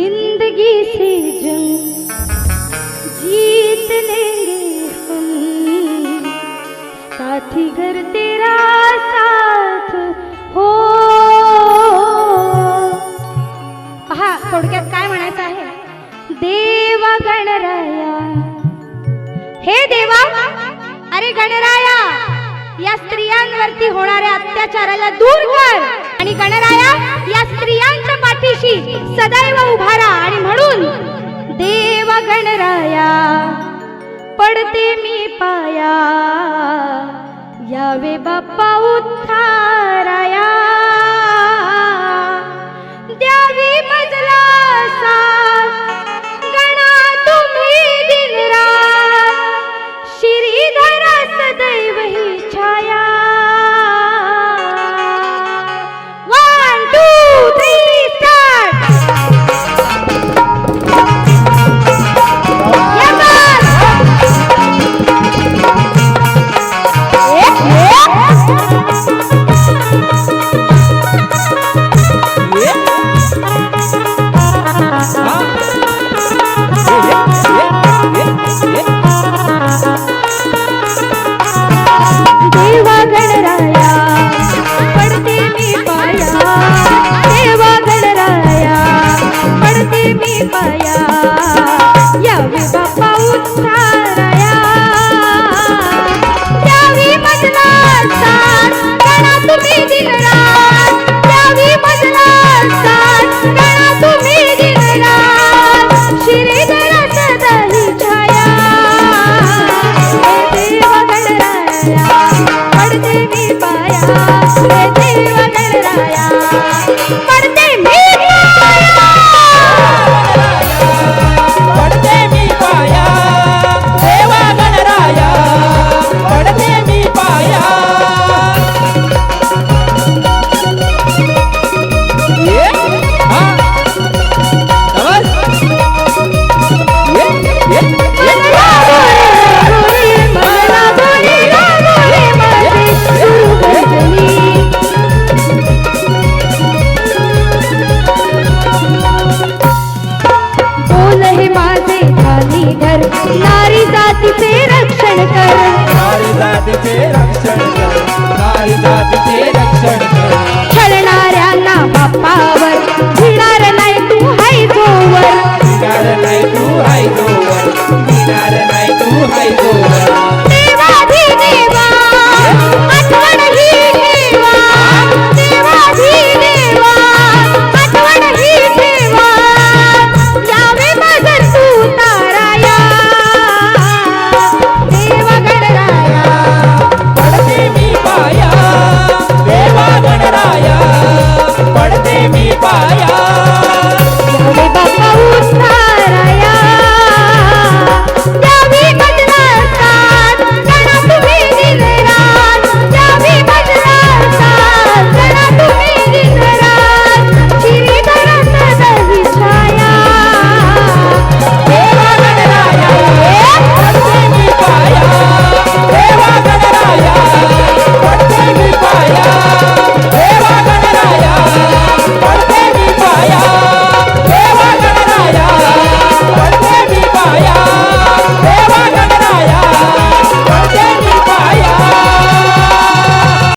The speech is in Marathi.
जिंदगी से जंग जीत लेंगे हम। साथी घर तेरा साथ हो। पहा थोडक्यात काय म्हणायचं आहे? देवा गणराया। हे देवा अरे गणराया या स्त्रियांवरती होणाऱ्या अत्याचाराला दूर कर। आणि गणराया या स्त्रियां पाठीशी सदैव उभा राहा आणि म्हणून देव गणराया पडते मी पाया यावे बाप्पा उद्धाराया. द्यावी मजला सा हे देव गणराया पडते मी नारी जातीचे रक्षण कर. नारी जातीचे रक्षण कर. नारी जातीचे रक्षण कर. छळणाऱ्यांना बापावर भिणार नाही तू हाय जोवर. भिणार नाही तू हाय जोवर. भिणार नाही तू हाय जोवर. देवाधीने